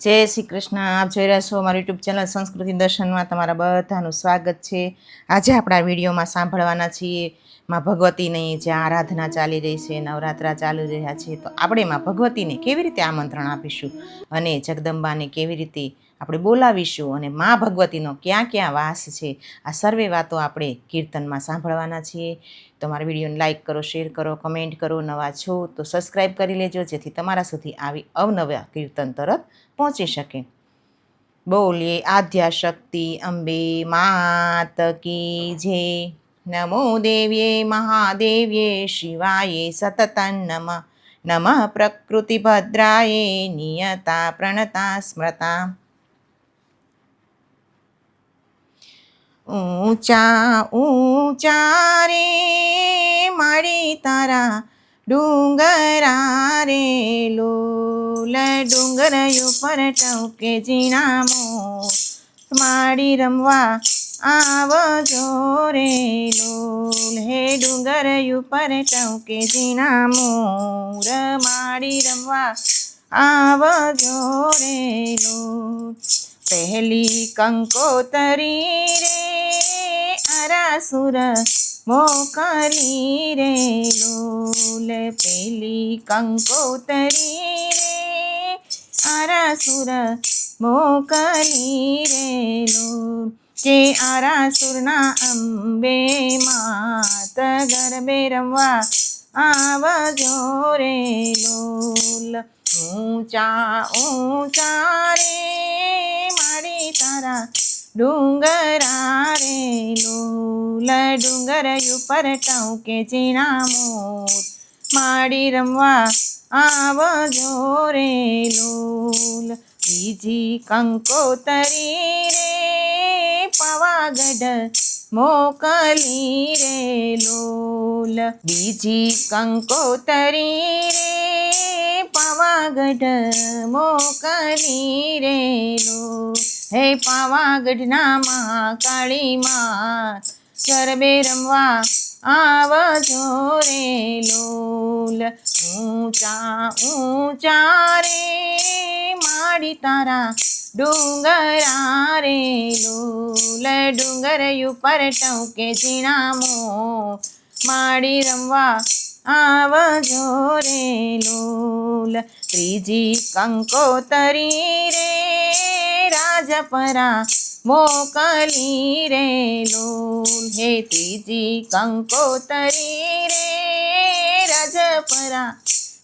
જય શ્રી કૃષ્ણ. આપ જોઈ રહ્યા છો મારી યુટ્યુબ ચેનલ સંસ્કૃતિ દર્શનમાં. તમારા બધાનું સ્વાગત છે. આજે આપણા વિડીયોમાં સાંભળવાના છીએ માં ભગવતીની જે આરાધના ચાલી રહી છે, નવરાત્રા ચાલી રહ્યા છે. તો આપણે માં ભગવતીને કેવી રીતે આમંત્રણ આપીશું? અને જગદંબાને કેવી રીતે આપણે બોલાવીશું અને મા ભગવતીનો ક્યાં ક્યાં વાસ છે, આ સર્વે વાતો આપણે કીર્તનમાં સાંભળવાના છીએ. તમારા વિડીયોને લાઇક કરો, શેર કરો, કમેન્ટ કરો, નવા છો તો સબસ્ક્રાઈબ કરી લેજો, જેથી તમારા સુધી આવી અવનવા કીર્તન તરત પહોંચી શકે. બોલીએ આધ્યા શક્તિ અંબે માત કી જે નમો દેવ્યે મહાદેવ્યે શિવાય સતતં નમ. નમઃ પ્રકૃતિભદ્રાય નિયતા પ્રણતા સ્મૃતા ઊંચા ઊંચા રે માળી તારા ડુંગરા રે, લોલ ડુંગર ઉપર ટવકે જીણામો માડી રમવા આવજો રે, લોલ હે ડુંગર ઉપર ટવકે જીણામો માડી રમવા આવજો રે, લોલ. પહેલી કંકોતરી રે અરાસુર મોકરી રે, લોલ પેલી કંકોતરી રે. અરાસુર મોકલી રે, લોલ કે આરાસુરના અંબે માત ગરબે રમવા આવજો રે, લોલ ઊંચા ઊંચા રે. મારી તારા ડુંગરા લોલ ડુંગર ઉપર ટવકે ચીણામો માડી રમવા આવજો રે લોલ. બીજી કંકોતરી રે પવાગઢ મોકલી રે લોલ. બીજી કંકોતરી રે પાવાગઢ મોકલી રે લોલ. હે પાવાગઢના મહાકાળી માં ગરબે રમવા આવજો રે લોલ. ઊંચા ઊંચા રે, માડી તારા ડુંગરા રે લોલ. ડુંગર ઉપર ટવકે જીણામો માડી રમવા આવજો રે લોલ. ત્રીજી કંકોતરી રે રાજપરા મોકલી રે લોલ હે ત્રીજી કંકોતરી રે રાજપરા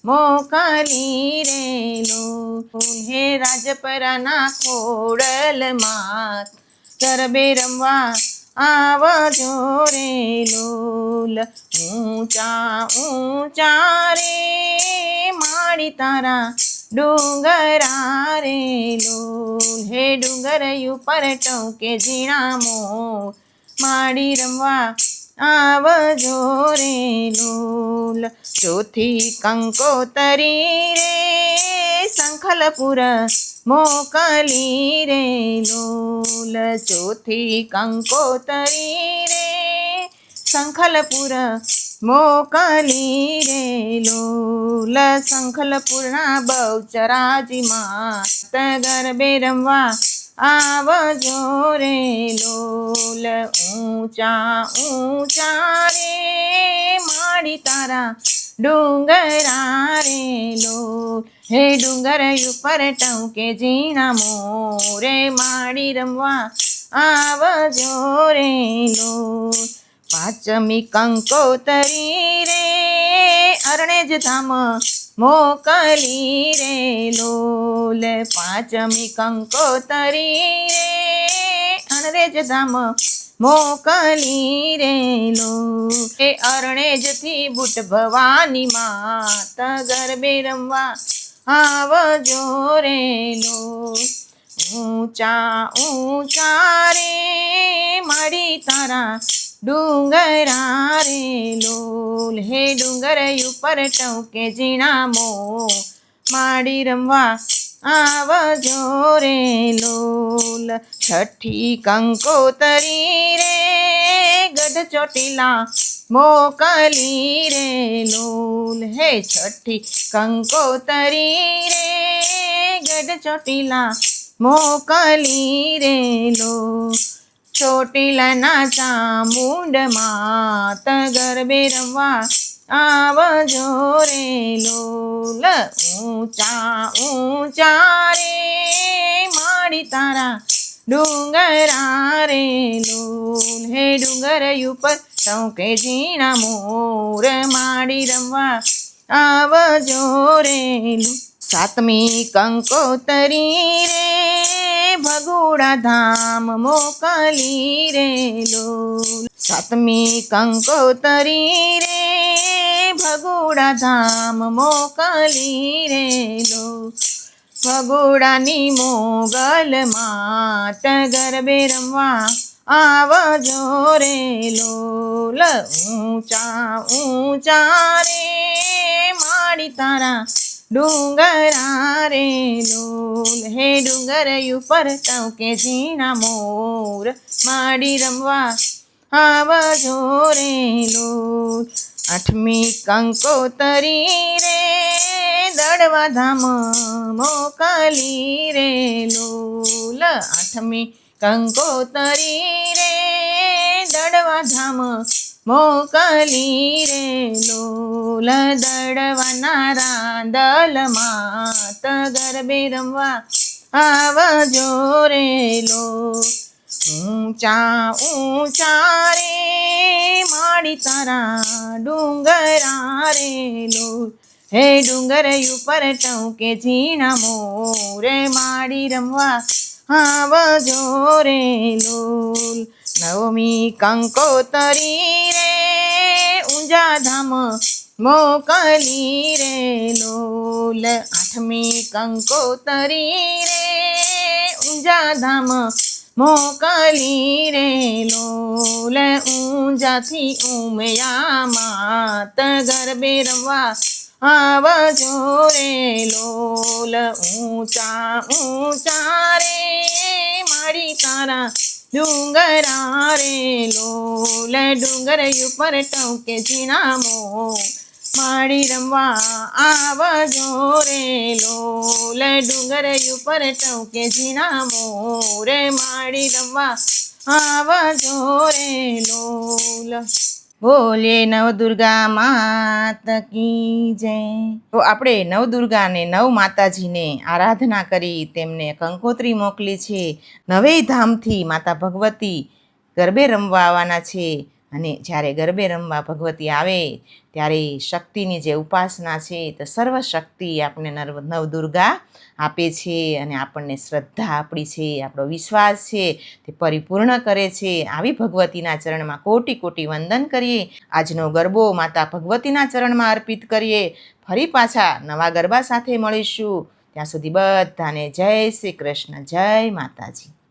મોકલી રે લોલ હે રાજપરાના ખોડલમાં ગરબે રમવા આવજો રે લોલ ઊંચા ઊંચા રે માણી તારા ડુંગરા રે લોલ હે ડુંગર ઉપર ટવકે ઝીણામો? માડી રમવા આવજો રે લોલ. ચોથી કંકોતરી રે, શંખલપુર મોકલી રે લોલ. ચોથી કંકોતરી રે, શંખલપુર મોકલી રે લોલ શંખલપુરના બહુચરાજી માત ગરબે રમવા આવજો રે લોલ ઊંચા ઊંચા રે માડી તારા ડુંગરા રે હે ડુંગર ઉપર ટંકે ઝીણા મોરે માડી રમવા આવજો રે લોલ પાંચમી કંકોતરી રે અરણેજ ધામ મોકલી રે લોલ પાંચમી કંકોતરી રે અરણેજ ધામ મોકલી રે, લો એ અરણેજથી બુટ ભવાની માત ગરબે રમવા આવજો રે, લો ઊંચા ઊંચા રે માડી તારા ડુંગરા રે લોલ હે ડુંગર ઉપર ટવકે જીણામો માડી રમવા આવજો રે લોલ. છઠ્ઠી કંકોતરી રે, ગઢ ચોટીલા મોકલી રે લોલ. હે છઠ્ઠી કંકોતરી રે, ગઢ ચોટીલા મોકલી રે લોલ. ચોટીલાના ચામુંડમાં તગરબે રમવા આવજો રે લોલ. ઊંચા ઊંચા રે માડી તારા ડુંગરા રે લોલ. હે ડુંગર ઉપર સૌકે ઝીણા મોર માડી રમવા આવજો રે સાતમી કંકોતરી રે ભગોડા ધામ મોકલી રે લોલ સાતમી કંકોતરી રે ભગોડા ધામ મોકલી રે લોલ ભગોડાની મોગલ માત ગરબે રમવા આવજો રે લોલ ઊંચા ઊંચા રે માડી તારા ડુંગરા રે લોલ હે ડુંગર ઉપર તવકે ઝીણા મોર માડી રમવા આવજો રે લોલ આઠમી કંકોતરી રે દડવા ધામ મોકલી રે લોલ આઠમી કંકોતરી રે દડવા ધામ મોકલી રે લોલ દડવાના રાંદલ માત ગરબે રમવા આવજો રે લો ઊંચા ઊંચા રે માડી તારા ડુંગરા રે લો હે ડુંગર ઉપર ટવકે ઝીણા મોરે માડી રમવા આવજો રે લોલ નવમી કંકોતરી રે, ઊંઝા ધામ મોકલી રે, લોલ આઠમી કંકોતરી રે, ઊંઝા ધામ મોકલી રે, લોલ ઊંઝાથી ઉમયા માત ગરબે રમવા આવજો રે, લોલ ઊંચા ઊંચા રે, મારી તારા ડુંગરા રે લોલ ડુંગર ઉપર ટોકે ઝીણા મો માડી રમવા આવજો રે. લોલ ડુંગર ઉપર ટોકે ઝીણા મોરે માડી રમવા આવજો રે. લોલ બોલે નવદુર્ગા માત કી જય. તો આપણે નવદુર્ગાને નવ માતાજીને આરાધના કરી તેમને કંકોત્રી મોકલી છે. નવે ધામથી માતા ભગવતી ગરબે રમવા આવવાના છે. અને જ્યારે ગરબે રમવા ભગવતી આવે, ત્યારે શક્તિની જે ઉપાસના છે તો સર્વ શક્તિ આપણને નર્વ નવદુર્ગા આપે છે અને આપણને શ્રદ્ધા આપણી છે, આપણો વિશ્વાસ છે, તે પરિપૂર્ણ કરે છે. આવી ભગવતીના ચરણમાં કોટી કોટી વંદન કરીએ. આજનો ગરબો માતા ભગવતીના ચરણમાં અર્પિત કરીએ. ફરી પાછા નવા ગરબા સાથે મળીશું. ત્યાં સુધી બધાને જય શ્રી કૃષ્ણ, જય માતાજી.